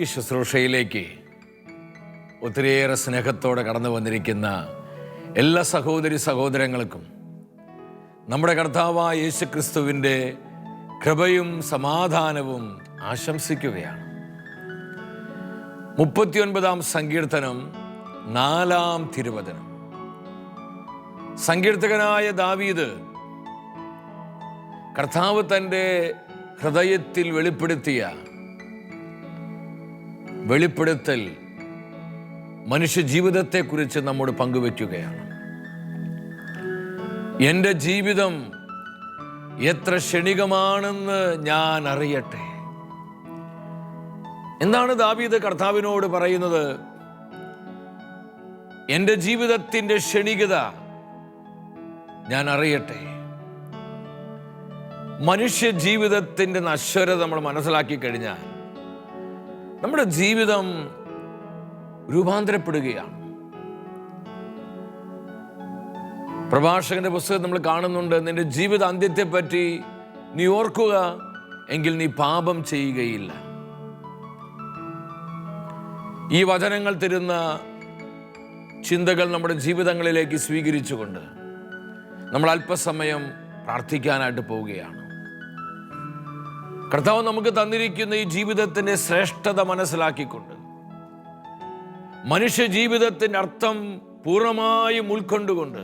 ഈ ശുശ്രൂഷയിലേക്ക് ഒത്തിരിയേറെ സ്നേഹത്തോടെ കടന്നു വന്നിരിക്കുന്ന എല്ലാ സഹോദരി സഹോദരങ്ങൾക്കും നമ്മുടെ കർത്താവായ യേശു ക്രിസ്തുവിന്റെ കൃപയും സമാധാനവും ആശംസിക്കുകയാണ്. മുപ്പത്തിയൊൻപതാം സങ്കീർത്തനം നാലാം തിരുവചനം. സങ്കീർത്തകനായ ദാവീദ് കർത്താവ് തന്റെ ഹൃദയത്തിൽ വെളിപ്പെടുത്തിയ വെളിപ്പെടുത്തൽ മനുഷ്യ ജീവിതത്തെക്കുറിച്ച് നമ്മോട് പങ്കുവയ്ക്കുകയാണ് എന്റെ ജീവിതം എത്ര ക്ഷണികമാണെന്ന് ഞാൻ അറിയട്ടെ. എന്താണ് ദാവീദ് കർത്താവിനോട് പറയുന്നത്? എന്റെ ജീവിതത്തിന്റെ ക്ഷണികത ഞാൻ അറിയട്ടെ. മനുഷ്യ ജീവിതത്തിന്റെ നശ്വരത നമ്മൾ മനസ്സിലാക്കി കഴിഞ്ഞാൽ നമ്മുടെ ജീവിതം രൂപാന്തരപ്പെടുകയാണ്. പ്രഭാഷകന്റെ പുസ്തകം നമ്മൾ കാണുന്നുണ്ട്. നിന്റെ ജീവിത അന്ത്യത്തെ പറ്റി നീ ഓർക്കുക. എങ്കിൽ നീ പാപം ചെയ്യുകയില്ല. ഈ വചനങ്ങൾ തരുന്ന ചിന്തകൾ നമ്മുടെ ജീവിതങ്ങളിലേക്ക് സ്വീകരിച്ചുകൊണ്ട് നമ്മൾ അല്പസമയം പ്രാർത്ഥിക്കാനായിട്ട് പോവുകയാണ്. കർത്താവ് നമുക്ക് തന്നിരിക്കുന്ന ഈ ജീവിതത്തിന്റെ ശ്രേഷ്ഠത മനസ്സിലാക്കിക്കൊണ്ട് മനുഷ്യ ജീവിതത്തിന്റെ അർത്ഥം പൂർണമായും ഉൾക്കൊണ്ടുകൊണ്ട്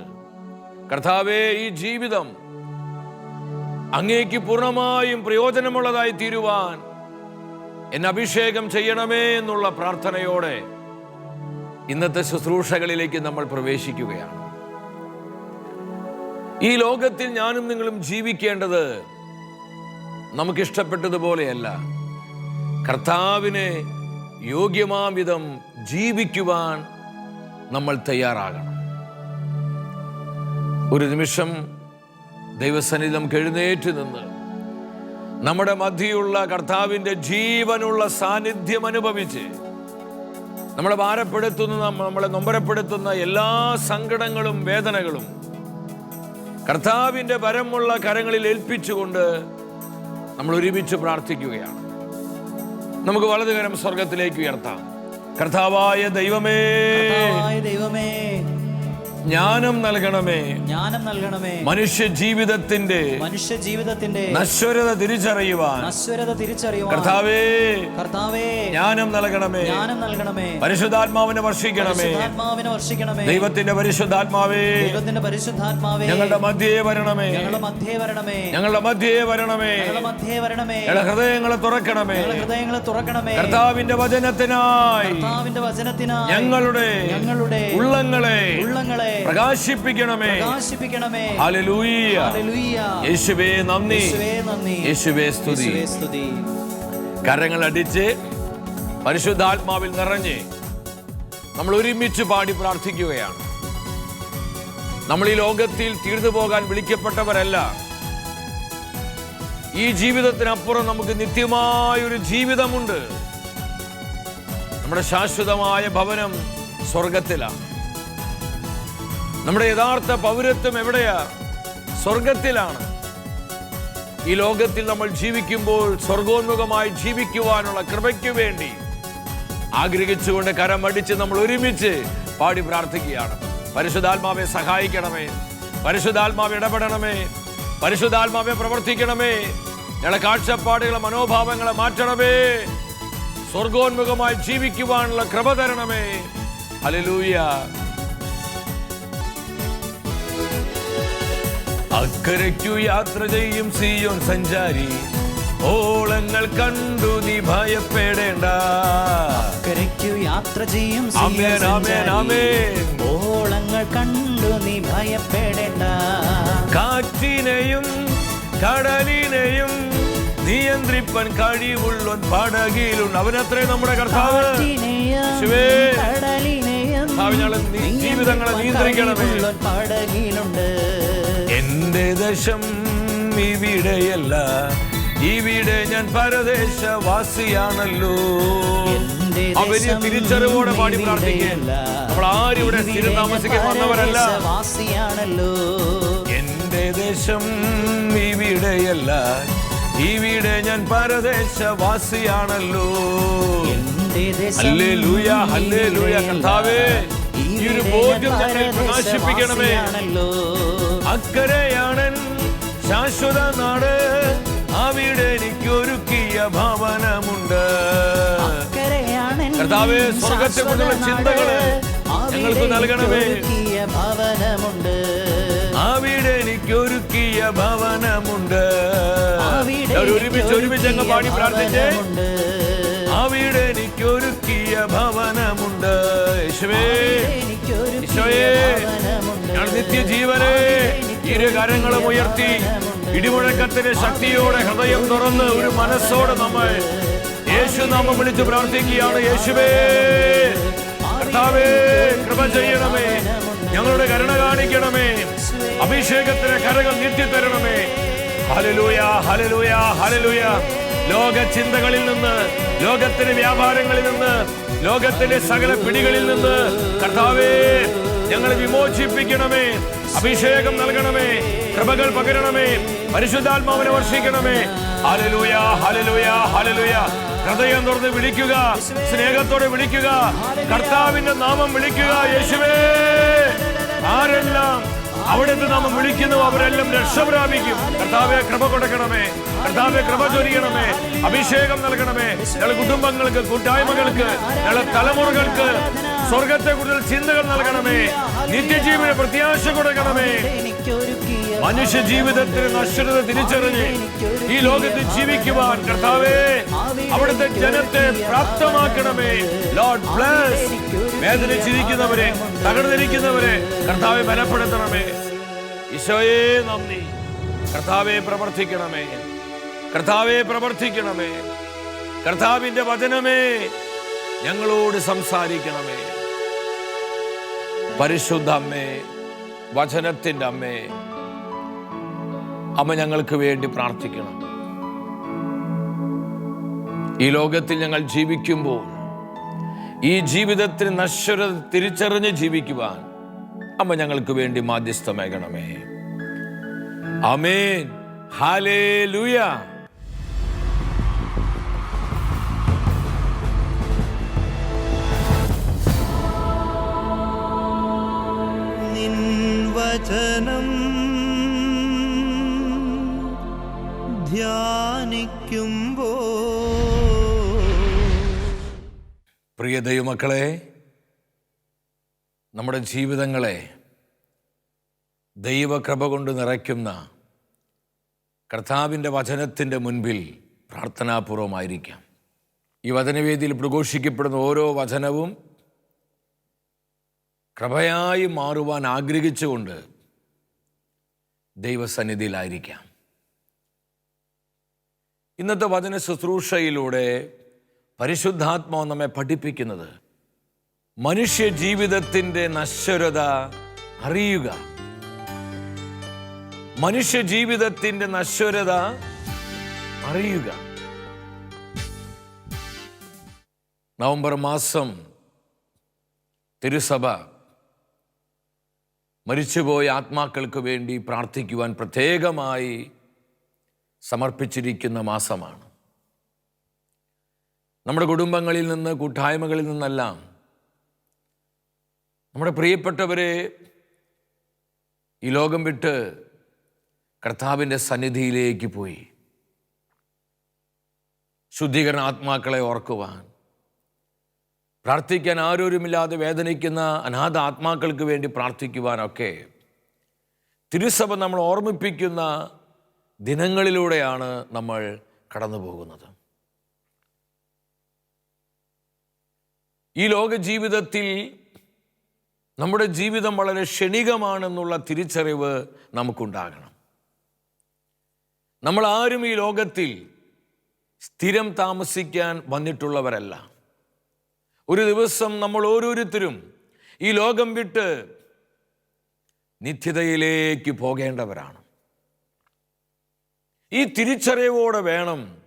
കർത്താവേ ഈ ജീവിതം അങ്ങേക്ക് പൂർണമായും പ്രയോജനമുള്ളതായി തീരുവാൻ എന്നെ അഭിഷേകം ചെയ്യണമേ എന്നുള്ള പ്രാർത്ഥനയോടെ ഇന്നത്തെ ശുശ്രൂഷകളിലേക്ക് നമ്മൾ പ്രവേശിക്കുകയാണ്. ഈ ലോകത്തിൽ ഞാനും നിങ്ങളും ജീവിക്കേണ്ടത് നമുക്കിഷ്ടപ്പെട്ടതുപോലെയല്ല. കർത്താവിനെ യോഗ്യമാം വിധം ജീവിക്കുവാൻ നമ്മൾ തയ്യാറാകണം. ഒരു നിമിഷം ദൈവസന്നിധി നമുക്ക് എഴുന്നേറ്റ് നിന്ന് നമ്മുടെ മധ്യയുള്ള കർത്താവിന്റെ ജീവനുള്ള സാന്നിധ്യം അനുഭവിച്ച് നമ്മളെ ഭാരപ്പെടുത്തുന്ന നമ്മളെ നൊമ്പരപ്പെടുത്തുന്ന എല്ലാ സങ്കടങ്ങളും വേദനകളും കർത്താവിന്റെ പരമുള്ള കരങ്ങളിൽ ഏൽപ്പിച്ചുകൊണ്ട് നമ്മൾ ഒരുമിച്ച് പ്രാർത്ഥിക്കുകയാണ്. നമുക്ക് വലതുകരം സ്വർഗത്തിലേക്ക് ഉയർത്താം. കർത്താവായ ദൈവമേ. ദൈവമേ. ജ്ഞാനം നൽകണമേ. ജ്ഞാനം നൽകണമേ. മനുഷ്യ ജീവിതത്തിന്റെ മനുഷ്യ ജീവിതത്തിന്റെ നശ്വരത തിരിച്ചറിയുവാൻ. നശ്വരത തിരിച്ചറിയുവാൻ. കർത്താവേ കർത്താവേ ജ്ഞാനം നൽകണമേ. ജ്ഞാനം നൽകണമേ. പരിശുദ്ധാത്മാവിനെ വർഷിക്കണമേ. പരിശുദ്ധാത്മാവിനെ വർഷിക്കണമേ. ദൈവത്തിന്റെ പരിശുദ്ധാത്മാവേ. ദൈവത്തിന്റെ പരിശുദ്ധാത്മാവേ. ഞങ്ങളുടെ മധ്യേ വരണമേ. ഞങ്ങളുടെ മധ്യേ വരണമേ. ഞങ്ങളുടെ മധ്യേ വരണമേ. ഞങ്ങളുടെ മധ്യേ വരണമേ. ഞങ്ങളുടെ ഹൃദയങ്ങളെ തുറക്കണമേ. ഞങ്ങളുടെ ഹൃദയങ്ങളെ തുറക്കണമേ. കർത്താവിന്റെ വചനത്തിനായി കർത്താവിന്റെ വചനത്തിനായി ഞങ്ങളുടെ ഞങ്ങളുടെ ഉള്ളങ്ങളെ ഉള്ളങ്ങളെ പ്രകാശിപ്പിക്കണമേ. പ്രകാശിപ്പിക്കണമേ. ഹല്ലേലൂയ. ഹല്ലേലൂയ. യേശുവേ നന്ദി. യേശുവേ നന്ദി. യേശുവേ സ്തുതി. സ്തുതി. കരങ്ങൾ അടിച്ച് പരിശുദ്ധാത്മാവിൽ നിറഞ്ഞ് നമ്മൾ ഒരുമിച്ച് പാടി പ്രാർത്ഥിക്കുകയാണ്. നമ്മൾ ഈ ലോകത്തിൽ തീർന്നു പോകാൻ വിളിക്കപ്പെട്ടവരല്ല. ഈ ജീവിതത്തിനപ്പുറം നമുക്ക് നിത്യമായൊരു ജീവിതമുണ്ട്. നമ്മുടെ ശാശ്വതമായ ഭവനം സ്വർഗത്തിലാണ്. നമ്മുടെ യഥാർത്ഥ പൗരത്വം എവിടെയാ? സ്വർഗത്തിലാണ്. ഈ ലോകത്തിൽ നമ്മൾ ജീവിക്കുമ്പോൾ സ്വർഗോന്മുഖമായി ജീവിക്കുവാനുള്ള കൃപയ്ക്ക് വേണ്ടി ആഗ്രഹിച്ചുകൊണ്ട് കരമടിച്ച് നമ്മൾ ഒരുമിച്ച് പാടി പ്രാർത്ഥിക്കുകയാണ്. പരിശുദ്ധാത്മാവെ സഹായിക്കണമേ. പരിശുദ്ധാത്മാവ് ഇടപെടണമേ. പരിശുദ്ധാത്മാവെ പ്രവർത്തിക്കണമേ. ഞങ്ങളുടെ കാഴ്ചപ്പാടുകളെ മനോഭാവങ്ങളെ മാറ്റണമേ. സ്വർഗോന്മുഖമായി ജീവിക്കുവാനുള്ള കൃപ തരണമേ. ഹല്ലേലൂയ. അക്കരയ്ക്കു യാത്ര ചെയ്യും സിയോൻ സഞ്ചാരി. ഓളങ്ങൾ കണ്ടു നീ ഭയപ്പെടേണ്ട. അക്കരയ്ക്കു യാത്ര ചെയ്യും ആമേൻ, ആമേൻ. ഓളങ്ങൾ കണ്ടു നീ ഭയപ്പെടേണ്ട. കാറ്റിനെയും കടലിനെയും നിയന്ത്രിപ്പൻ കഴിവുള്ളവൻ പടകിലുണ്ട്. അവനത്രേ നമ്മുടെ കർത്താവ്. ജീവിതങ്ങളെ നിയന്ത്രിക്കണമേ. പടകിലുണ്ട്. എന്റെ ദശം ഇവിടെയല്ല. ഇവിടെ ഞാൻ പരദേശവാസിയാണല്ലോ. അവർ ആ വലിയ ദേശം തിരിച്ചറിവോടെ പാടി പ്രാർത്ഥിക്കുക ഇവിടെയല്ല. നമ്മൾ ആരും ഇവിടെ സ്ഥിരം താമസിക്കാൻ വന്നവരല്ല എന്റെ ദേശം ഇവിടെയല്ല. ഇവിടെ ഞാൻ പരദേശവാസിയാണല്ലോ. എന്റെ ഹല്ലേലൂയ, ഹല്ലേലൂയ. കർത്താവേ, ഈ ഒരു ബോധ്യം ഞങ്ങൾ പ്രകാശിപ്പിക്കണമേ. അക്കരയാണൻ ശാശ്വത നാട്. അവിടെ എനിക്കൊരുക്കിയ ഭവനമുണ്ട്. കർത്താവേ, സ്വർഗത്തെക്കുറിച്ചുള്ള ചിന്തകൾ ഞങ്ങൾക്ക് നൽകണമേ. ഭവനമുണ്ട്. അവിടെ എനിക്കൊരുക്കിയ ഭവനമുണ്ട്. ഒരുമിച്ച് ഒരുമിച്ച് അങ്ങ് പാടി പ്രാർത്ഥിച്ചേ. അവിടെ എനിക്കൊരുക്കിയ ഭവനമുണ്ട്. യേശുവേ. ഈശോയേ ഞാൻ നിത്യജീവനെ ഇരു കരങ്ങളും ഉയർത്തി ഇടിമുഴക്കത്തിന്റെ ശക്തിയോടെ ഹൃദയം തുറന്ന് ഒരു മനസ്സോടെ നമ്മൾ യേശു നാമം വിളിച്ച് പ്രാർത്ഥിക്കുകയാണ്. യേശുവേ കർത്താവേ കൃപ ചെയ്യണമേ. ഞങ്ങളുടെ കരുണ കാണിക്കണമേ. അഭിഷേകത്തിന് കരകൾ നീട്ടിത്തരണമേ. ഹലലൂയ ഹലലൂയ ഹലലൂയ ലോക ചിന്തകളിൽ നിന്ന് ലോകത്തിന്റെ വ്യാപാരങ്ങളിൽ നിന്ന് ലോകത്തിന്റെ സകല പിടികളിൽ നിന്ന് കർത്താവേ ഞങ്ങളെ വിമോചിപ്പിക്കണമേ. അഭിഷേകം നൽകണമേ. കൃപകൾ പകരണമേ. പരിശുദ്ധാത്മാവിനെ വർഷിക്കണമേ. ഹലലൂയ ഹലലൂയ ഹലലൂയ ഹൃദയം തുറന്ന് വിളിക്കുക. സ്നേഹത്തോടെ വിളിക്കുക. കർത്താവിന്റെ നാമം വിളിക്കുക. യേശുവേ ആരെല്ലാം അവിടുത്തെ നാമം വിളിക്കുന്നു അവരെല്ലാം രക്ഷ പ്രാപിക്കും കർത്താവെ കൃപ കൊടുക്കണമേ. കർത്താവെ കൃപ ചൊരിയണമേ. അഭിഷേകം നൽകണമേ. ഞങ്ങളുടെ കുടുംബങ്ങൾക്ക് കൂട്ടായ്മകൾക്ക് ഞങ്ങളുടെ തലമുറകൾക്ക് സ്വർഗത്തെ കൂടുതൽ ചിന്തകൾ നൽകണമേ. നിത്യജീവന പ്രത്യാശ കൊടുക്കണമേ. മനുഷ്യ ജീവിതത്തിന് നശ്വരത തിരിച്ചറിഞ്ഞ് ഈ ലോകത്ത് ജീവിക്കുവാൻ കർത്താവേ അവിടുത്തെ ജനത്തെ പ്രാപ്തമാക്കണമേ. ലോർഡ് ബ്ലസ് വേദനിച്ചിരിക്കുന്നവരെ തകർന്നിരിക്കുന്നവരെ കർത്താവെ ബലപ്പെടുത്തണമേ. ഈശോയെ നന്ദി. കർത്താവെ പ്രവർത്തിക്കണമേ. കർത്താവെ പ്രവർത്തിക്കണമേ. കർത്താവിന്റെ വചനമേ ഞങ്ങളോട് സംസാരിക്കണമേ. പരിശുദ്ധ അമ്മേ വചനത്തിന്റെ അമ്മേ അമ്മ ഞങ്ങൾക്ക് വേണ്ടി പ്രാർത്ഥിക്കണം. ഈ ലോകത്തിൽ ഞങ്ങൾ ജീവിക്കുമ്പോൾ ഈ ജീവിതത്തിന് നശ്വരത തിരിച്ചറിഞ്ഞ് ജീവിക്കുവാൻ അമ്മ ഞങ്ങൾക്ക് വേണ്ടി മാധ്യസ്ഥമേകണമേ. അമേൻ ഹാലേ ലൂയ വചനം ധ്യാനിക്കുമ്പോ പ്രിയ ദൈവമക്കളെ നമ്മുടെ ജീവിതങ്ങളെ ദൈവകൃപ കൊണ്ട് നിറയ്ക്കുന്ന കർത്താവിന്റെ വചനത്തിന്റെ മുൻപിൽ പ്രാർത്ഥനാപൂർവമായിരിക്കാം. ഈ വചനവേദിയിൽ പ്രഘോഷിക്കപ്പെടുന്ന ഓരോ വചനവും കൃപയായി മാറുവാൻ ആഗ്രഹിച്ചുകൊണ്ട് ദൈവസന്നിധിയിലായിരിക്കാം. ഇന്നത്തെ വചന ശുശ്രൂഷയിലൂടെ പരിശുദ്ധാത്മാവ് നമ്മെ പഠിപ്പിക്കുന്നത് മനുഷ്യ ജീവിതത്തിന്റെ നശ്വരത അറിയുക. മനുഷ്യ ജീവിതത്തിന്റെ നശ്വരത അറിയുക. നവംബർ മാസം തിരുസഭ മരിച്ചുപോയ ആത്മാക്കൾക്ക് വേണ്ടി പ്രാർത്ഥിക്കുവാൻ പ്രത്യേകമായി സമർപ്പിച്ചിരിക്കുന്ന മാസമാണ്. നമ്മുടെ കുടുംബങ്ങളിൽ നിന്ന് കൂട്ടായ്മകളിൽ നിന്നെല്ലാം നമ്മുടെ പ്രിയപ്പെട്ടവരെ ഈ ലോകം വിട്ട് കർത്താവിന്റെ സന്നിധിയിലേക്ക് പോയി. ശുദ്ധീകരണ ആത്മാക്കളെ ഓർക്കുവാൻ പ്രാർത്ഥിക്കാൻ ആരോരുമില്ലാതെ വേദനിക്കുന്ന അനാഥ ആത്മാക്കൾക്ക് വേണ്ടി പ്രാർത്ഥിക്കുവാനൊക്കെ തിരുസഭ നമ്മൾ ഓർമ്മിപ്പിക്കുന്ന ദിനങ്ങളിലൂടെയാണ് നമ്മൾ കടന്നു പോകുന്നത് ഈ ലോക ജീവിതത്തിൽ നമ്മുടെ ജീവിതം വളരെ ക്ഷണികമാണെന്നുള്ള തിരിച്ചറിവ് നമുക്കുണ്ടാകണം. നമ്മൾ ആരും ഈ ലോകത്തിൽ സ്ഥിരം താമസിക്കാൻ വന്നിട്ടുള്ളവരല്ല. ഒരു ദിവസം നമ്മൾ ഓരോരുത്തരും ഈ ലോകം വിട്ട് നിത്യതയിലേക്ക് പോകേണ്ടവരാണ്. ഈ തിരിച്ചറിവോടെ വേണം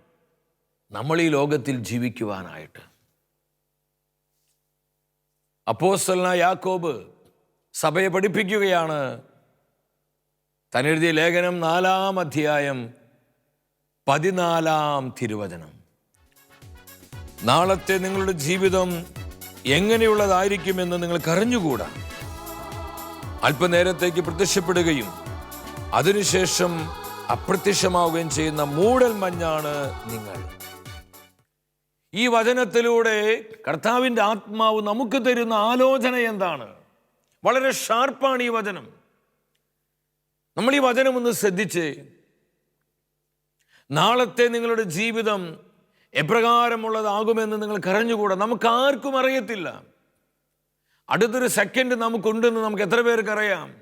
നമ്മൾ ഈ ലോകത്തിൽ ജീവിക്കുവാനായിട്ട്. അപ്പോസ്തലന യാക്കോബ് സഭയെ പഠിപ്പിക്കുകയാണ്. തനെഴുതിയ ലേഖനം നാലാം അധ്യായം പതിനാലാം തിരുവചനം. നാളത്തെ നിങ്ങളുടെ ജീവിതം എങ്ങനെയുള്ളതായിരിക്കുമെന്ന് നിങ്ങൾ അറിഞ്ഞുകൂടാ അല്പനേരത്തേക്ക് പ്രത്യക്ഷപ്പെടുകയും അതിനുശേഷം അപ്രത്യക്ഷമാവുകയും ചെയ്യുന്ന മൂടൽ മഞ്ഞാണ് നിങ്ങൾ. ഈ വചനത്തിലൂടെ കർത്താവിന്റെ ആത്മാവ് നമുക്ക് തരുന്ന ആലോചന എന്താണ്? വളരെ ഷാർപ്പാണ് ഈ വചനം. നമ്മൾ ഈ വചനം ഒന്ന് ശ്രദ്ധിച്ച് നാളത്തെ നിങ്ങളുടെ ജീവിതം എപ്രകാരമുള്ളതാകുമെന്ന് നിങ്ങൾ കരഞ്ഞുകൂടാ? നമുക്ക് ആർക്കും അറിയത്തില്ല. അടുത്തൊരു സെക്കൻഡ് നമുക്കുണ്ടെന്ന് നമുക്ക് എത്ര പേർക്ക് അറിയാം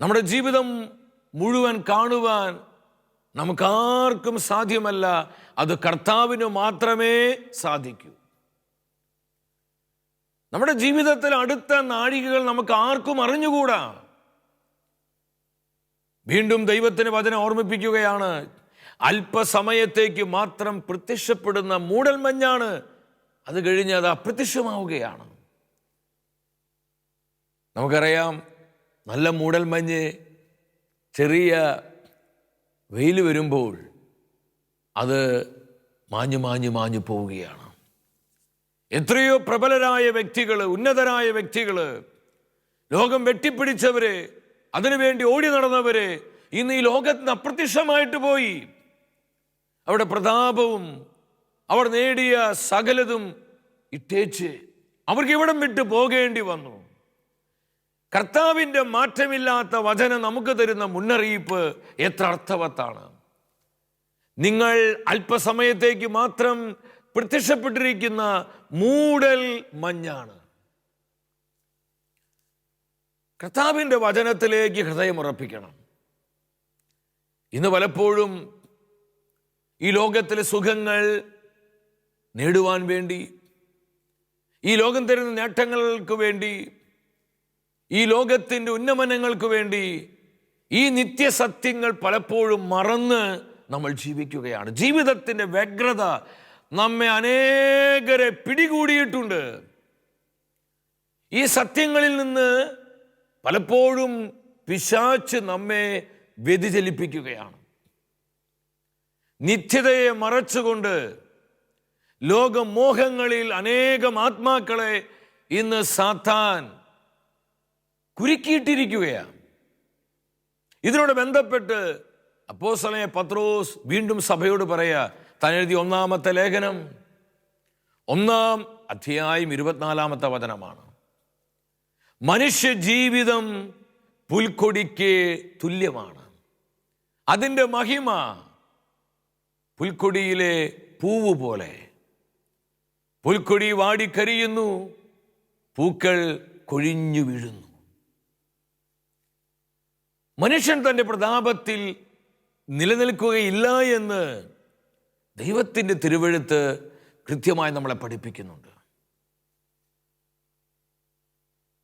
നമ്മുടെ ജീവിതം മുഴുവൻ കാണുവാൻ നമുക്കാർക്കും സാധ്യമല്ല. അത് കർത്താവിന് മാത്രമേ സാധിക്കൂ. നമ്മുടെ ജീവിതത്തിൽ അടുത്ത നാഴികകൾ നമുക്ക് ആർക്കും അറിഞ്ഞുകൂടാ? വീണ്ടും ദൈവത്തിന് വചനം ഓർമ്മിപ്പിക്കുകയാണ്. അല്പസമയത്തേക്ക് മാത്രം പ്രത്യക്ഷപ്പെടുന്ന മൂടൽമഞ്ഞാണ്. അത് കഴിഞ്ഞ് അത് അപ്രത്യക്ഷമാവുകയാണ്. നമുക്കറിയാം നല്ല മൂടൽമഞ്ഞ് ചെറിയ വെയിൽ വരുമ്പോൾ അത് മാഞ്ഞു മാഞ്ഞു മാഞ്ഞു പോവുകയാണ്. എത്രയോ പ്രബലരായ വ്യക്തികൾ ഉന്നതരായ വ്യക്തികൾ ലോകം വെട്ടിപ്പിടിച്ചവര് അതിനുവേണ്ടി ഓടി നടന്നവര് ഇന്ന് ഈ ലോകത്തിന് അപ്രത്യക്ഷമായിട്ട് പോയി. അവിടെ പ്രതാപവും അവർ നേടിയ സകലതും ഇട്ടേച്ച് അവർക്ക് ഇവിടം വിട്ട് പോകേണ്ടി വന്നു? കർത്താവിന്റെ മാറ്റമില്ലാത്ത വചനം നമുക്ക് തരുന്ന മുന്നറിയിപ്പ് എത്ര അർത്ഥവത്താണ്? നിങ്ങൾ അല്പസമയത്തേക്ക് മാത്രം പ്രത്യക്ഷപ്പെട്ടിരിക്കുന്ന മൂടൽ മഞ്ഞാണ്. കർത്താവിന്റെ വചനത്തിലേക്ക് ഹൃദയം ഉറപ്പിക്കണം ഇന്ന് പലപ്പോഴും ഈ ലോകത്തിലെ സുഖങ്ങൾ നേടുവാൻ വേണ്ടി ഈ ലോകം തരുന്ന നേട്ടങ്ങൾക്ക് വേണ്ടി ഈ ലോകത്തിന്റെ ഉന്നമനങ്ങൾക്ക് വേണ്ടി ഈ നിത്യസത്യങ്ങൾ പലപ്പോഴും മറന്ന് നമ്മൾ ജീവിക്കുകയാണ്. ജീവിതത്തിന്റെ വ്യഗ്രത നമ്മെ അനേകരെ പിടികൂടിയിട്ടുണ്ട്. ഈ സത്യങ്ങളിൽ നിന്ന് പലപ്പോഴും പിശാച്ച് നമ്മെ വ്യതിചലിപ്പിക്കുകയാണ്. നിത്യതയെ മറച്ചുകൊണ്ട് ലോകമോഹങ്ങളിൽ അനേകം ആത്മാക്കളെ ഇന്ന് സാത്താൻ കുരുക്കിയിട്ടിരിക്കുകയാണ്. ഇതിനോട് ബന്ധപ്പെട്ട് അപ്പോസ്തലനായ പത്രോസ് വീണ്ടും സഭയോട് പറയുക താൻ എഴുതിയ ഒന്നാമത്തെ ലേഖനം ഒന്നാം അധ്യായം ഇരുപത്തിനാലാമത്തെ വചനമാണ്. മനുഷ്യ ജീവിതം പുൽക്കൊടിക്ക് തുല്യമാണ്. അതിന്റെ മഹിമ പുൽക്കൊടിയിലെ പൂവ് പോലെ. പുൽക്കൊടി വാടിക്കരിയുന്നു പൂക്കൾ കൊഴിഞ്ഞു വീഴുന്നു. മനുഷ്യൻ തന്റെ പ്രതാപത്തിൽ നിലനിൽക്കുകയില്ല എന്ന് ദൈവത്തിന്റെ തിരുവഴുത്ത് കൃത്യമായി നമ്മളെ പഠിപ്പിക്കുന്നുണ്ട്.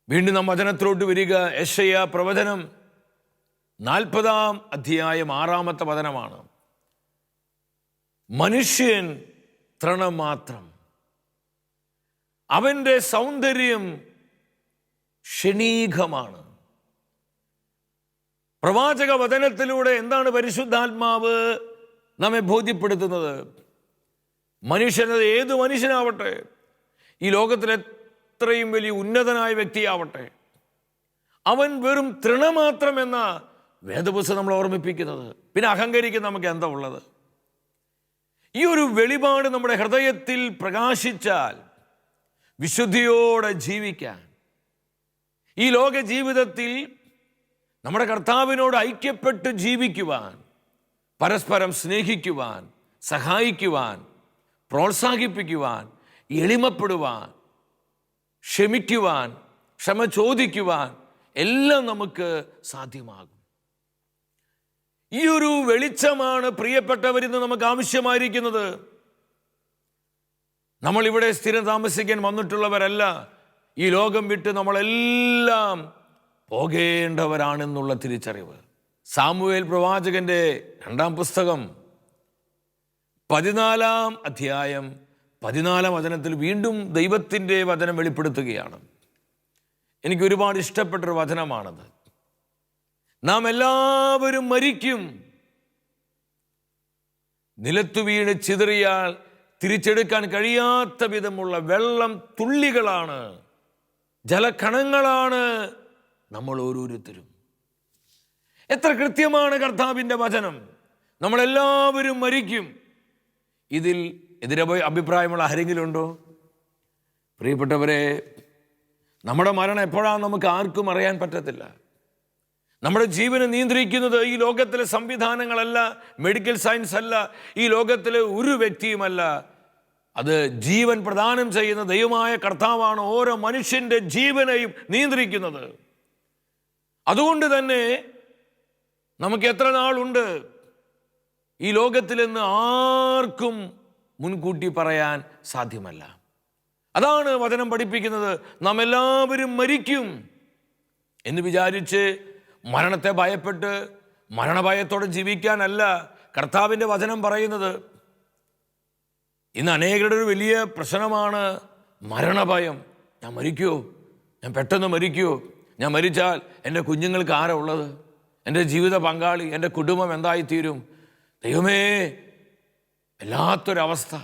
വീണ്ടും നാം വചനത്തിലോട്ട് വരിക. യശയ പ്രവചനം നാൽപ്പതാം അധ്യായം ആറാമത്തെ വചനമാണ്. മനുഷ്യൻ ത്രണ മാത്രം അവന്റെ സൗന്ദര്യം ക്ഷണീകമാണ്. പ്രവാചക വചനത്തിലൂടെ എന്താണ് പരിശുദ്ധാത്മാവ് നമ്മെ ബോധ്യപ്പെടുത്തുന്നത്? മനുഷ്യനത് ഏത് മനുഷ്യനാവട്ടെ? ഈ ലോകത്തിലെ എത്രയും വലിയ ഉന്നതനായ വ്യക്തിയാവട്ടെ. അവൻ വെറും തൃണമാത്രം എന്ന വേദപുസ്തകം നമ്മൾ ഓർമ്മിപ്പിക്കുന്നത്. പിന്നെ അഹങ്കരിക്കുന്ന നമുക്ക് എന്താ ഉള്ളത്? ഈ ഒരു വെളിപാട് നമ്മുടെ ഹൃദയത്തിൽ പ്രകാശിച്ചാൽ വിശുദ്ധിയോടെ ജീവിക്കാൻ. ഈ ലോക ജീവിതത്തിൽ നമ്മുടെ കർത്താവിനോട് ഐക്യപ്പെട്ട് ജീവിക്കുവാൻ പരസ്പരം സ്നേഹിക്കുവാൻ സഹായിക്കുവാൻ പ്രോത്സാഹിപ്പിക്കുവാൻ എളിമപ്പെടുവാൻ ക്ഷമിക്കുവാൻ ക്ഷമ ചോദിക്കുവാൻ എല്ലാം നമുക്ക് സാധ്യമാകും. ഈ ഒരു വെളിച്ചമാണ് പ്രിയപ്പെട്ടവരിന്ന് നമുക്ക് ആവശ്യമായിരിക്കുന്നത്. നമ്മൾ ഇവിടെ സ്ഥിരം താമസിക്കാൻ വന്നിട്ടുള്ളവരല്ല ഈ ലോകം വിട്ട് നമ്മളെല്ലാം പോകേണ്ടവരാണെന്നുള്ള തിരിച്ചറിവ്. സാമുവേൽ പ്രവാചകന്റെ രണ്ടാം പുസ്തകം പതിനാലാം അധ്യായം പതിനാലാം വചനത്തിൽ വീണ്ടും ദൈവത്തിന്റെ വചനം വെളിപ്പെടുത്തുകയാണ്. എനിക്ക് ഒരുപാട് ഇഷ്ടപ്പെട്ടൊരു വചനമാണത്. നാം എല്ലാവരും മരിക്കും. നിലത്തു വീണ് ചിതറിയാൽ തിരിച്ചെടുക്കാൻ കഴിയാത്ത വിധമുള്ള വെള്ളം തുള്ളികളാണ്. ജലക്കണങ്ങളാണ് നമ്മൾ ഓരോരുത്തരും. എത്ര കൃത്യമാണ് കർത്താവിന്റെ വചനം. നമ്മളെല്ലാവരും മരിക്കും. ഇതിൽ എതിരെ അഭിപ്രായമുള്ള ആരെങ്കിലും ഉണ്ടോ പ്രിയപ്പെട്ടവരെ നമ്മുടെ മരണം എപ്പോഴാണ് നമുക്ക് ആർക്കും അറിയാൻ പറ്റത്തില്ല. നമ്മുടെ ജീവനെ നിയന്ത്രിക്കുന്നത് ഈ ലോകത്തിലെ സംവിധാനങ്ങളല്ല മെഡിക്കൽ സയൻസ് അല്ല ഈ ലോകത്തിലെ ഒരു വ്യക്തിയുമല്ല. അത് ജീവൻ പ്രദാനം ചെയ്യുന്ന ദൈവമായ കർത്താവാണ് ഓരോ മനുഷ്യന്റെ ജീവനെയും നിയന്ത്രിക്കുന്നത്. അതുകൊണ്ട് തന്നെ നമുക്ക് എത്ര നാളുണ്ട്? ഈ ലോകത്തിൽ നിന്ന് ആർക്കും മുൻകൂട്ടി പറയാൻ സാധ്യമല്ല. അതാണ് വചനം പഠിപ്പിക്കുന്നത്. നാം എല്ലാവരും മരിക്കും എന്ന് വിചാരിച്ച് മരണത്തെ ഭയപ്പെട്ട് മരണഭയത്തോടെ ജീവിക്കാനല്ല കർത്താവിന്റെ വചനം പറയുന്നത്. ഇന്ന് അനേകരുടെ ഒരു വലിയ പ്രശ്നമാണ് മരണഭയം. ഞാൻ മരിക്കുമോ ഞാൻ പെട്ടെന്ന് മരിക്കുമോ ഞാൻ മരിച്ചാൽ എന്റെ കുഞ്ഞുങ്ങൾക്ക് ആരാ ഉള്ളത്? എന്റെ ജീവിത പങ്കാളി എന്റെ കുടുംബം എന്തായിത്തീരും? ദൈവമേ വല്ലാത്തൊരവസ്ഥ.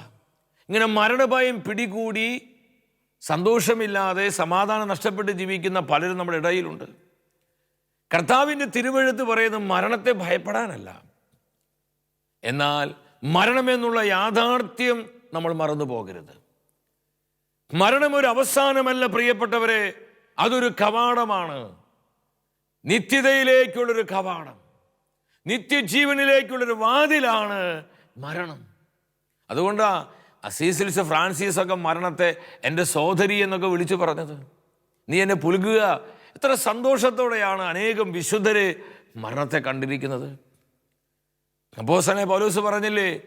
ഇങ്ങനെ മരണഭയം പിടികൂടി സന്തോഷമില്ലാതെ സമാധാനം നഷ്ടപ്പെട്ട് ജീവിക്കുന്ന പലരും നമ്മുടെ ഇടയിലുണ്ട്. കർത്താവിന്റെ തിരുവഴുത്ത് പറയുന്നത് മരണത്തെ ഭയപ്പെടാനല്ല. എന്നാൽ മരണമെന്നുള്ള യാഥാർത്ഥ്യം നമ്മൾ മറന്നു പോകരുത്. മരണം ഒരു അവസാനമല്ല പ്രിയപ്പെട്ടവരെ അതൊരു കവാടമാണ്. നിത്യതയിലേക്കുള്ളൊരു കവാടം. നിത്യജീവനിലേക്കുള്ളൊരു വാതിലാണ് മരണം. അതുകൊണ്ടാ അസീസിൽസ് ഫ്രാൻസിസ് ഒക്കെ മരണത്തെ എന്റെ സോദരി എന്നൊക്കെ വിളിച്ചു പറഞ്ഞത്. നീ എന്നെ പുലുകുക എത്ര സന്തോഷത്തോടെയാണ് അനേകം വിശുദ്ധരെ മരണത്തെ കണ്ടിരിക്കുന്നത്. അപ്പോസനെ പൗലോസ് പറഞ്ഞില്ലേ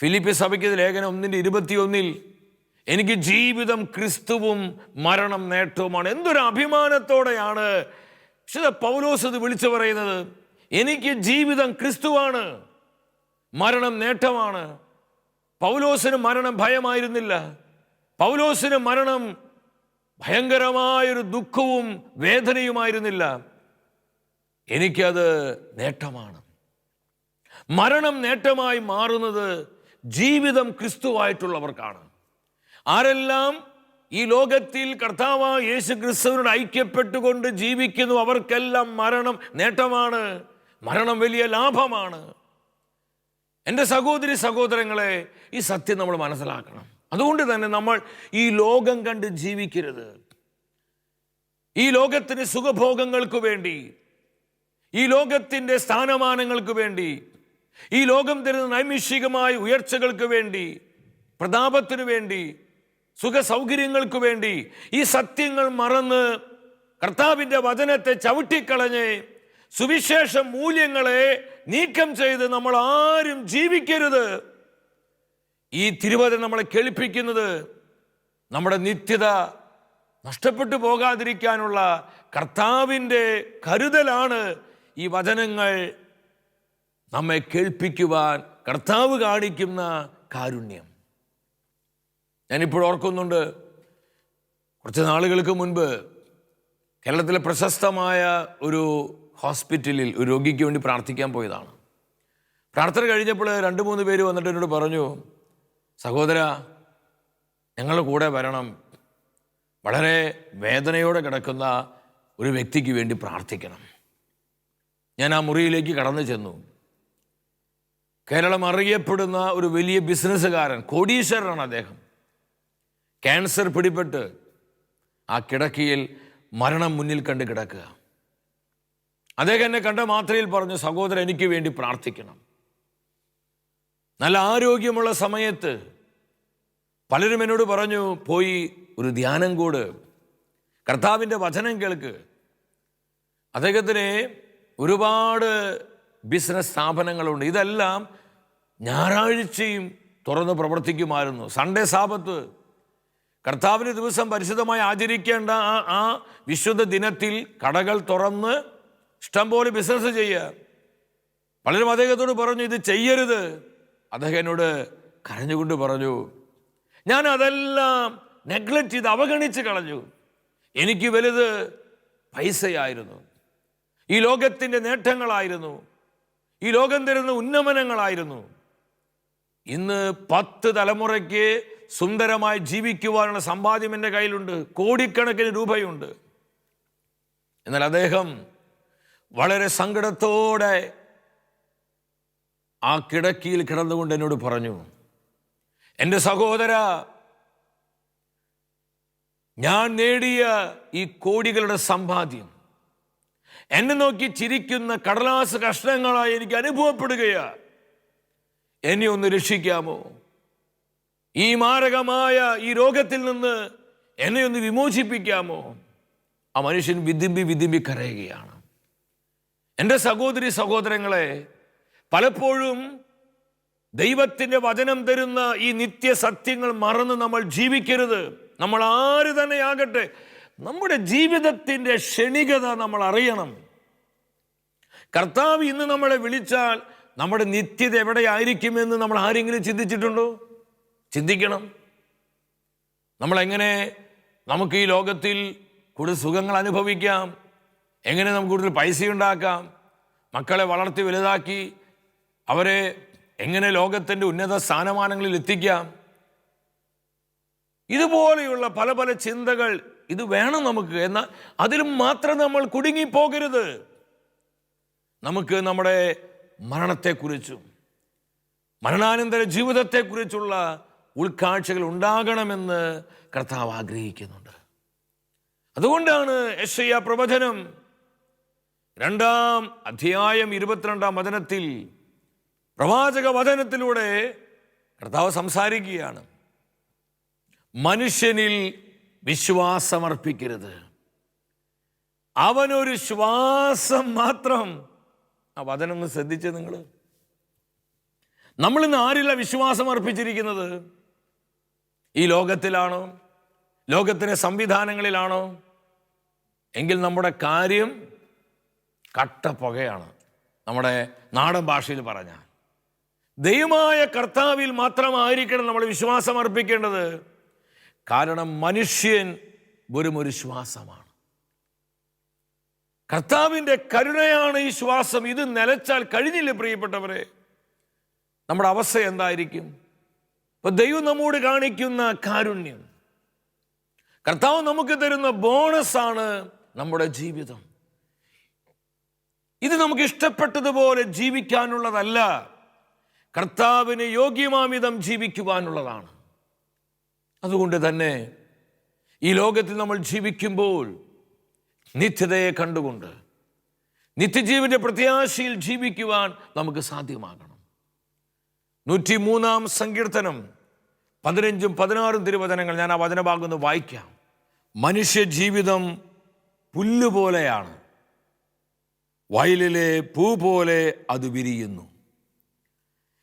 ഫിലിപ്പി സഭയ്ക്ക് ലേഖനം ഒന്നിന്റെ ഇരുപത്തിയൊന്നിൽ എനിക്ക് ജീവിതം ക്രിസ്തുവും മരണം നേട്ടവുമാണ്. എന്തൊരു അഭിമാനത്തോടെയാണ് വിശുദ്ധ പൗലോസ് ഇത് വിളിച്ചു പറയുന്നത്. എനിക്ക് ജീവിതം ക്രിസ്തുവാണ് മരണം നേട്ടമാണ്. പൗലോസിന് മരണം ഭയമായിരുന്നില്ല. പൗലോസിന് മരണം ഭയങ്കരമായൊരു ദുഃഖവും വേദനയുമായിരുന്നില്ല. എനിക്കത് നേട്ടമാണ്. മരണം നേട്ടമായി മാറുന്നത് ജീവിതം ക്രിസ്തുവായിട്ടുള്ളവർക്കാണ്. ആരെല്ലാം ഈ ലോകത്തിൽ കർത്താവ് യേശു ക്രിസ്തുവിനോട് ഐക്യപ്പെട്ടുകൊണ്ട് ജീവിക്കുന്നു അവർക്കെല്ലാം മരണം നേട്ടമാണ്. മരണം വലിയ ലാഭമാണ്. എന്റെ സഹോദരി സഹോദരങ്ങളെ ഈ സത്യം നമ്മൾ മനസ്സിലാക്കണം. അതുകൊണ്ട് തന്നെ നമ്മൾ ഈ ലോകം കണ്ട് ജീവിക്കരുത്. ഈ ലോകത്തിന് സുഖഭോഗങ്ങൾക്ക് വേണ്ടി ഈ ലോകത്തിന്റെ സ്ഥാനമാനങ്ങൾക്ക് വേണ്ടി ഈ ലോകം തരുന്ന നൈമിഷികമായ ഉയർച്ചകൾക്ക് വേണ്ടി പ്രതാപത്തിനു വേണ്ടി സുഖ സൗകര്യങ്ങൾക്ക് വേണ്ടി ഈ സത്യങ്ങൾ മറന്ന് കർത്താവിന്റെ വചനത്തെ ചവിട്ടിക്കളഞ്ഞ് സുവിശേഷ മൂല്യങ്ങളെ നീക്കം ചെയ്ത് നമ്മൾ ആരും ജീവിക്കരുത്. ഈ തിരുവചനം നമ്മളെ കേൾപ്പിക്കുന്നത് നമ്മുടെ നിത്യത നഷ്ടപ്പെട്ടു പോകാതിരിക്കാനുള്ള കർത്താവിന്റെ കരുതലാണ് ഈ വചനങ്ങൾ നമ്മെ കേൾപ്പിക്കുവാൻ കർത്താവ് കാണിക്കുന്ന കാരുണ്യം. ഞാനിപ്പോൾ ഓർക്കുന്നുണ്ട് കുറച്ച് നാളുകൾക്ക് മുൻപ് കേരളത്തിലെ പ്രശസ്തമായ ഒരു ഹോസ്പിറ്റലിൽ ഒരു രോഗിക്ക് വേണ്ടി പ്രാർത്ഥിക്കാൻ പോയതാണ്. പ്രാർത്ഥന കഴിഞ്ഞപ്പോൾ രണ്ട് മൂന്ന് പേര് വന്നിട്ട് എന്നോട് പറഞ്ഞു സഹോദര ഞങ്ങളുടെ കൂടെ വരണം. വളരെ വേദനയോടെ കിടക്കുന്ന ഒരു വ്യക്തിക്ക് വേണ്ടി പ്രാർത്ഥിക്കണം. ഞാൻ ആ മുറിയിലേക്ക് കടന്നു ചെന്നു. കേരളം അറിയപ്പെടുന്ന ഒരു വലിയ ബിസിനസ്സുകാരൻ കോടീശ്വരനാണ് അദ്ദേഹം. ക്യാൻസർ പിടിപെട്ട് ആ കിടക്കയിൽ മരണം മുന്നിൽ കണ്ട് കിടക്കുക. അദ്ദേഹം എന്നെ കണ്ട മാത്രയിൽ പറഞ്ഞു സഹോദരൻ എനിക്ക് വേണ്ടി പ്രാർത്ഥിക്കണം. നല്ല ആരോഗ്യമുള്ള സമയത്ത് പലരും എന്നോട് പറഞ്ഞു പോയി ഒരു ധ്യാനം കൂട്. കർത്താവിന്റെ വചനം കേൾക്ക്. അദ്ദേഹത്തിന് ഒരുപാട് ബിസിനസ് സ്ഥാപനങ്ങളുണ്ട്. ഇതെല്ലാം ഞായറാഴ്ചയും തുറന്ന് പ്രവർത്തിക്കുമായിരുന്നു. സൺഡേ സാപത്ത് കർത്താവിന് ദിവസം പരിശുദ്ധമായി ആചരിക്കേണ്ട ആ ആ വിശുദ്ധ ദിനത്തിൽ കടകൾ തുറന്ന് ഇഷ്ടംപോലെ ബിസിനസ് ചെയ്യുക. പലരും അദ്ദേഹത്തോട് പറഞ്ഞു ഇത് ചെയ്യരുത്. അദ്ദേഹം എന്നോട് കരഞ്ഞുകൊണ്ട് പറഞ്ഞു ഞാൻ അതെല്ലാം നെഗ്ലക്റ്റ് ചെയ്ത് അവഗണിച്ച് കളഞ്ഞു. എനിക്ക് വലുത് പൈസയായിരുന്നു. ഈ ലോകത്തിന്റെ നേട്ടങ്ങളായിരുന്നു. ഈ ലോകം തരുന്ന ഉന്നമനങ്ങളായിരുന്നു. ഇന്ന് പത്ത് തലമുറയ്ക്ക് സുന്ദരമായി ജീവിക്കുവാനുള്ള സമ്പാദ്യം എന്റെ കയ്യിലുണ്ട്. കോടിക്കണക്കിന് രൂപയുണ്ട്. എന്നാൽ അദ്ദേഹം വളരെ സങ്കടത്തോടെ ആ കിടക്കിയിൽ കിടന്നുകൊണ്ട് എന്നോട് പറഞ്ഞു എന്റെ സഹോദര ഞാൻ നേടിയ ഈ കോടികളുടെ സമ്പാദ്യം എന്നെ നോക്കി ചിരിക്കുന്ന കടലാസ് കഷ്ണങ്ങളായി എനിക്ക് അനുഭവപ്പെടുകയാ. എന്നെ ഒന്ന് രക്ഷിക്കാമോ? ഈ മാരകമായ ഈ രോഗത്തിൽ നിന്ന് എന്നെ ഒന്ന് വിമോചിപ്പിക്കാമോ? ആ മനുഷ്യൻ വിതുമ്പി വിതുമ്പി കരയുകയാണ്. എന്റെ സഹോദരി സഹോദരങ്ങളെ പലപ്പോഴും ദൈവത്തിന്റെ വചനം തരുന്ന ഈ നിത്യസത്യങ്ങൾ മറന്ന് നമ്മൾ ജീവിക്കരുത്. നമ്മൾ ആര് തന്നെ ആകട്ടെ നമ്മുടെ ജീവിതത്തിന്റെ ക്ഷണികത നമ്മൾ അറിയണം. കർത്താവ് ഇന്ന് നമ്മളെ വിളിച്ചാൽ നമ്മുടെ നിത്യത എവിടെയായിരിക്കുമെന്ന് നമ്മൾ ആരെങ്കിലും ചിന്തിച്ചിട്ടുണ്ടോ? ചിന്തിക്കണം. നമ്മളെങ്ങനെ നമുക്ക് ഈ ലോകത്തിൽ കൂടുതൽ സുഖങ്ങൾ അനുഭവിക്കാം? എങ്ങനെ നമുക്ക് കൂടുതൽ പൈസ ഉണ്ടാക്കാം മക്കളെ വളർത്തി വലുതാക്കി അവരെ എങ്ങനെ ലോകത്തിന്റെ ഉന്നത സ്ഥാനമാനങ്ങളിൽ എത്തിക്കാം? ഇതുപോലെയുള്ള പല പല ചിന്തകൾ ഇത് വേണം നമുക്ക്. എന്നാൽ അതിലും മാത്രം നമ്മൾ കുടുങ്ങിപ്പോകരുത്. നമുക്ക് നമ്മുടെ മരണത്തെക്കുറിച്ചും മരണാനന്തര ജീവിതത്തെക്കുറിച്ചുള്ള ഉൾക്കാഴ്ചകൾ ഉണ്ടാകണമെന്ന് കർത്താവ് ആഗ്രഹിക്കുന്നുണ്ട്. അതുകൊണ്ടാണ് യശയ്യ പ്രവചനം രണ്ടാം അധ്യായം ഇരുപത്തിരണ്ടാം വചനത്തിൽ പ്രവാചക വചനത്തിലൂടെ കർത്താവ് സംസാരിക്കുകയാണ്. മനുഷ്യനിൽ വിശ്വാസമർപ്പിക്കരുത്. അവനൊരു ശ്വാസം മാത്രം ആ വചനം ഒന്ന് ശ്രദ്ധിച്ച് നിങ്ങൾ നമ്മൾ ഇന്ന് ആരില്ല വിശ്വാസം അർപ്പിച്ചിരിക്കുന്നത് ഈ ലോകത്തിലാണോ? ലോകത്തിലെ സംവിധാനങ്ങളിലാണോ? എങ്കിൽ നമ്മുടെ കാര്യം കട്ട പുകയാണ്. നമ്മുടെ നാടൻ ഭാഷയിൽ പറഞ്ഞാൽ. ദൈവമായ കർത്താവിൽ മാത്രമായിരിക്കണം നമ്മൾ വിശ്വാസം അർപ്പിക്കേണ്ടത്. കാരണം മനുഷ്യൻ വെറും ഒരു ശ്വാസമാണ്. കർത്താവിന്റെ കരുണയാണ് ഈ ശ്വാസം. ഇത് നിലച്ചാൽ കഴിഞ്ഞില്ല പ്രിയപ്പെട്ടവരെ? നമ്മുടെ അവസ്ഥ എന്തായിരിക്കും? ഇപ്പൊ ദൈവം നമ്മോട് കാണിക്കുന്ന കാരുണ്യം. കർത്താവ് നമുക്ക് തരുന്ന ബോണസാണ് നമ്മുടെ ജീവിതം. ഇത് നമുക്ക് ഇഷ്ടപ്പെട്ടതുപോലെ ജീവിക്കാനുള്ളതല്ല. കർത്താവിന് യോഗ്യമാമിതം ജീവിക്കുവാനുള്ളതാണ്. അതുകൊണ്ട് തന്നെ ഈ ലോകത്തിൽ നമ്മൾ ജീവിക്കുമ്പോൾ നിത്യതയെ കണ്ടുകൊണ്ട് നിത്യജീവിന്റെ പ്രത്യാശയിൽ ജീവിക്കുവാൻ നമുക്ക് സാധ്യമാകണം. നൂറ്റി മൂന്നാം സങ്കീർത്തനം പതിനഞ്ചും പതിനാറും തിരുവചനങ്ങൾ ഞാൻ ആ വചനഭാഗം ഒന്ന് വായിക്കാം. മനുഷ്യ ജീവിതം പുല്ലുപോലെയാണ്. വയലിലെ പൂ പോലെ അത് വിരിയുന്നു.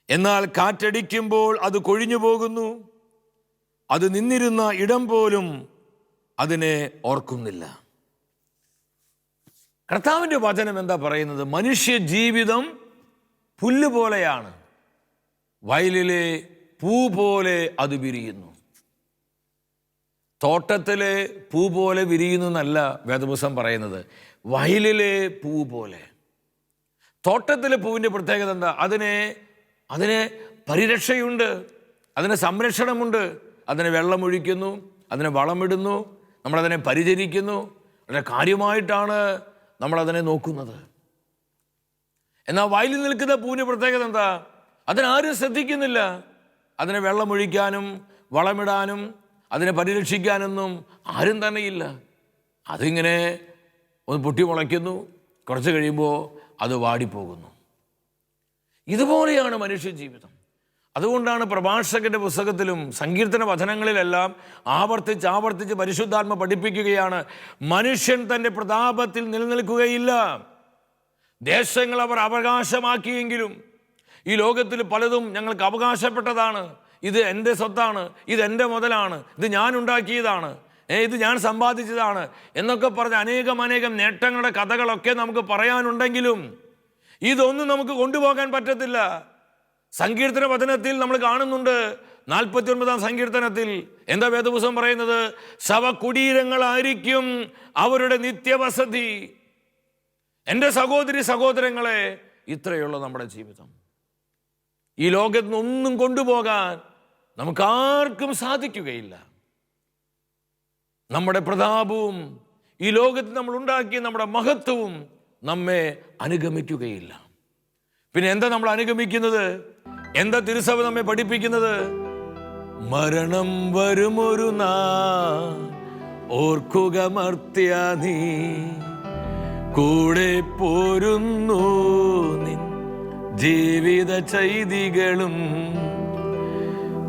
എന്നാൽ കാറ്റടിക്കുമ്പോൾ അത് കൊഴിഞ്ഞു പോകുന്നു. അത് നിന്നിരുന്ന ഇടം പോലും അതിനെ ഓർക്കുന്നില്ല. കർത്താവിന്റെ വചനം എന്താ പറയുന്നത്? മനുഷ്യ ജീവിതം പുല്ല് പോലെയാണ്. വയലിലെ പൂ പോലെ അത് വിരിയുന്നു. തോട്ടത്തിലെ പൂ പോലെ വിരിയുന്നു എന്നല്ല വേദപുസ്തകം പറയുന്നത്. വയലിലെ പൂ പോലെ. തോട്ടത്തിലെ പൂവിന്റെ പ്രത്യേകത എന്താ? അതിനെ അതിന് പരിരക്ഷയുണ്ട് അതിന് സംരക്ഷണമുണ്ട്. അതിന് വെള്ളമൊഴിക്കുന്നു അതിന് വളമിടുന്നു നമ്മളതിനെ പരിചരിക്കുന്നു. വളരെ കാര്യമായിട്ടാണ് നമ്മളതിനെ നോക്കുന്നത്. എന്നാൽ വയലിൽ നിൽക്കുന്ന പൂവിന്റെ പ്രത്യേകത എന്താ? അതിനാരും ശ്രദ്ധിക്കുന്നില്ല. അതിനെ വെള്ളമൊഴിക്കാനും വളമിടാനും അതിനെ പരിരക്ഷിക്കാനൊന്നും ആരും തന്നെയില്ല അതിങ്ങനെ ഒന്ന് പൊട്ടി മുളയ്ക്കുന്നു കുറച്ച് കഴിയുമ്പോൾ അത് വാടിപ്പോകുന്നു. ഇതുപോലെയാണ് മനുഷ്യ ജീവിതം. അതുകൊണ്ടാണ് പ്രഭാഷകന്റെ പുസ്തകത്തിലും സങ്കീർത്തന വചനങ്ങളിലെല്ലാം ആവർത്തിച്ച് ആവർത്തിച്ച് പരിശുദ്ധാത്മ പഠിപ്പിക്കുകയാണ്. മനുഷ്യൻ തന്റെ പ്രതാപത്തിൽ നിലനിൽക്കുകയില്ല. ദേശങ്ങൾ അവർ അവകാശമാക്കിയെങ്കിലും ഈ ലോകത്തിൽ പലതും ഞങ്ങൾക്ക് അവകാശപ്പെട്ടതാണ്. ഇത് എന്റെ സ്വത്താണ് ഇത് എന്റെ മുതലാണ് ഇത് ഞാൻ ഉണ്ടാക്കിയതാണ് ഇത് ഞാൻ സമ്പാദിച്ചതാണ് എന്നൊക്കെ പറഞ്ഞ് അനേകം അനേകം നേട്ടങ്ങളുടെ കഥകളൊക്കെ നമുക്ക് പറയാനുണ്ടെങ്കിലും ഇതൊന്നും നമുക്ക് കൊണ്ടുപോകാൻ പറ്റത്തില്ല. സങ്കീർത്തന വചനത്തിൽ നമ്മൾ കാണുന്നുണ്ട്. നാൽപ്പത്തി ഒൻപതാം സങ്കീർത്തനത്തിൽ എന്താ വേദപുസ്തകം പറയുന്നത്? ശവകുടീരങ്ങളായിരിക്കും അവരുടെ നിത്യവസതി. എന്റെ സഹോദരി സഹോദരങ്ങളെ ഇത്രയുള്ള നമ്മുടെ ജീവിതം. ഈ ലോകത്ത് ഒന്നും കൊണ്ടുപോകാൻ നമുക്കാർക്കും സാധിക്കുകയില്ല. നമ്മുടെ പ്രതാപവും ഈ ലോകത്ത് നമ്മൾ ഉണ്ടാക്കിയ നമ്മുടെ മഹത്വവും നമ്മെ അനുഗമിക്കുകയില്ല. പിന്നെ എന്താ നമ്മൾ അനുഗമിക്കുന്നത്? എന്താ തിരുസഭ നമ്മെ പഠിപ്പിക്കുന്നത്? മരണം വരുമൊരു നാ ഓർക്കുക നീ. കൂടെ പോരുന്നു നിൻ ജീവിത ചൈതികളും.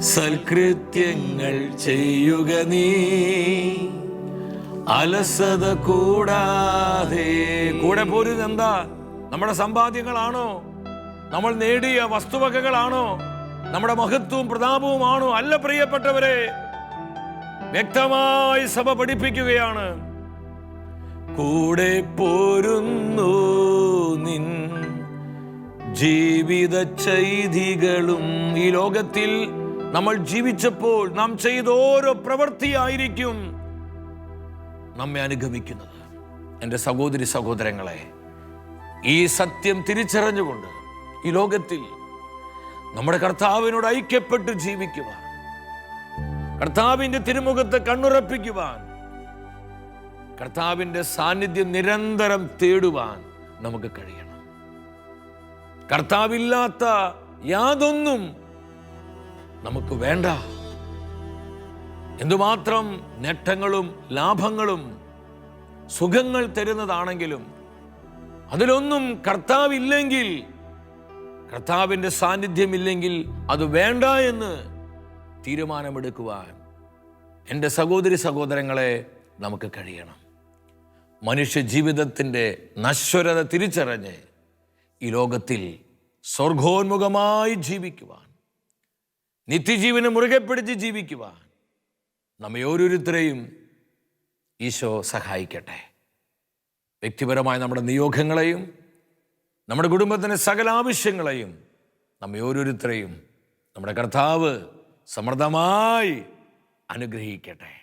സൽകൃത്യങ്ങൾ ചെയ്യുക നീ. അലസത കൂടാതെ. കൂടെ പോരുത് എന്താ? നമ്മുടെ സമ്പാദ്യങ്ങളാണോ? നമ്മൾ നേടിയ വസ്തുവകകളാണോ? നമ്മുടെ മഹത്വവും പ്രതാപവുമാണോ? അല്ല പ്രിയപ്പെട്ടവരെ വ്യക്തമായി സഭ പഠിപ്പിക്കുകയാണ്. കൂടെ പോരുന്നു നിൻ ജീവിത ചെയ്തികളും. ഈ ലോകത്തിൽ നമ്മൾ ജീവിച്ചപ്പോൾ നാം ചെയ്ത ഓരോ പ്രവൃത്തിയായിരിക്കും. നമ്മെ അനുഗമിക്കുന്നത്. എന്റെ സഹോദരി സഹോദരങ്ങളെ ഈ സത്യം തിരിച്ചറിഞ്ഞുകൊണ്ട് ഈ ലോകത്തിൽ നമ്മുടെ കർത്താവിനോട് ഐക്യപ്പെട്ട് ജീവിക്കുവാൻ കർത്താവിന്റെ തിരുമുഖത്ത് കണ്ണുറപ്പിക്കുവാൻ കർത്താവിന്റെ സാന്നിധ്യം നിരന്തരം തേടുവാൻ നമുക്ക് കഴിയണം. കർത്താവില്ലാത്ത യാതൊന്നും നമുക്ക് വേണ്ട. എന്തുമാത്രം നേട്ടങ്ങളും ലാഭങ്ങളും സുഖങ്ങൾ തരുന്നതാണെങ്കിലും അതിലൊന്നും കർത്താവില്ലെങ്കിൽ കർത്താവിന്റെ സാന്നിധ്യമില്ലെങ്കിൽ അത് വേണ്ട എന്ന് തീരുമാനമെടുക്കുവാൻ എന്റെ സഹോദരി സഹോദരങ്ങളെ നമുക്ക് കഴിയണം. മനുഷ്യ ജീവിതത്തിന്റെ നശ്വരത തിരിച്ചറിഞ്ഞ് ഈ ലോകത്തിൽ സ്വർഗോന്മുഖമായി ജീവിക്കുവാൻ നിത്യജീവനെ മുറുകെ പിടിച്ച് ജീവിക്കുവാൻ നമ്മെ ഓരോരുത്തരെയും ഈശോ സഹായിക്കട്ടെ. വ്യക്തിപരമായ നമ്മുടെ നിയോഗങ്ങളെയും നമ്മുടെ കുടുംബത്തിന്റെ സകല ആവശ്യങ്ങളെയും നമ്മെ ഓരോരുത്തരെയും നമ്മുടെ കർത്താവ് സമൃദ്ധമായി അനുഗ്രഹിക്കട്ടെ.